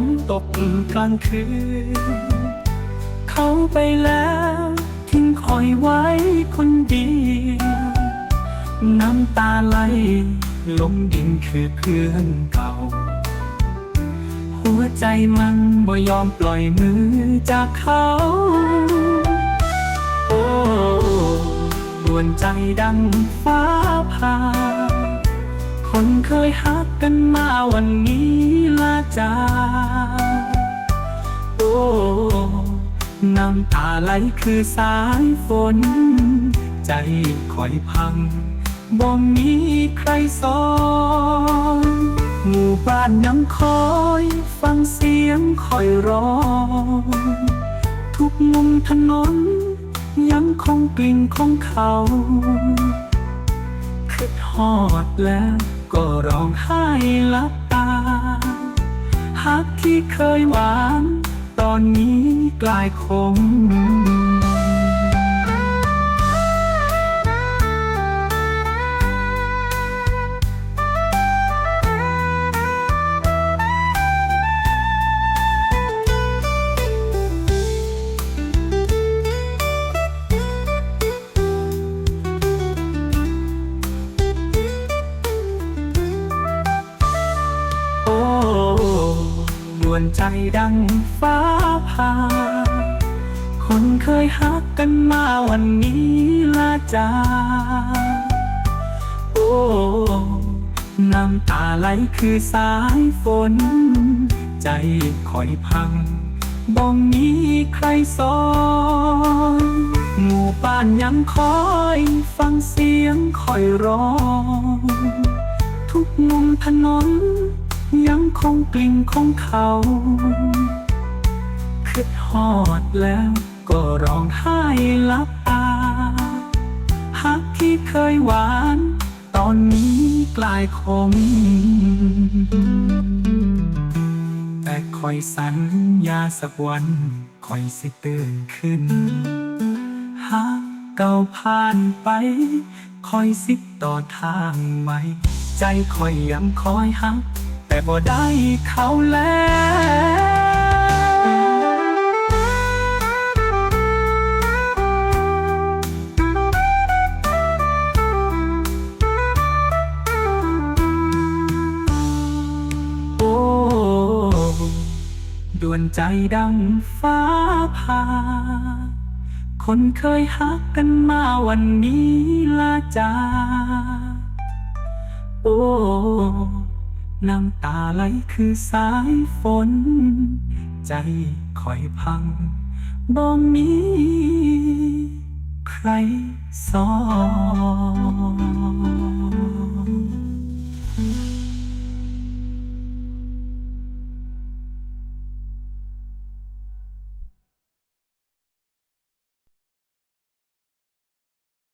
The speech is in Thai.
นตกกลางคืน เขาไปแล้วทิ้งคอยไว้คนเดียวน้ำตาไหลลงดินคือเพื่อนเก่า หัวใจมันบ่ยอมปล่อยมือจากเขา โอ้ดวนใจดังฟ้าผ่า คนเคยฮักกันมาวันนี้ละจ้าโอ้น้ำตาไหลคือสายฝน ใจคอยพังบ่มีใครสอนหมู่บ้านยังคอยฟังเสียงคอยรอทุกมุมถนนยังคงกลิ่นของเขา ฮอดแล้วก็ร้องไห้ลับตาฮักที่เคยหวาน ตอนนี้กลายคม วนใจดังฟ้าผ่า คนเคยฮักกันมาวันนี้ละจาโอ้น้ำตาไหลคือสายฝน ใจคอยพังบ่มีใครสอนหมู่บ้านยังคอยฟังเสียงคอยร้อง ทุกมุมถนน ยังคงกลิ่นของเขาคิดฮอดแล้วก็ร้องไห้ลับตาฮักที่เคยหวาน ตอนนี้กลายคมแต่คอยสัญญาสักวันคอยสิตื่นขึ้นฮักเก่าผ่านไป คอยสิต่อทางใหม่ ใจคอยย้ำคอยฮัก แต่บ่ได้เขาแล้วโอ้ดวนใจดังฟ้าผ่า คนเคยฮักกันมาวันนี้ละจ้าโอ้ น้ำตาไหลคือสายฝน ใจคอยพังบ่มีใครสอน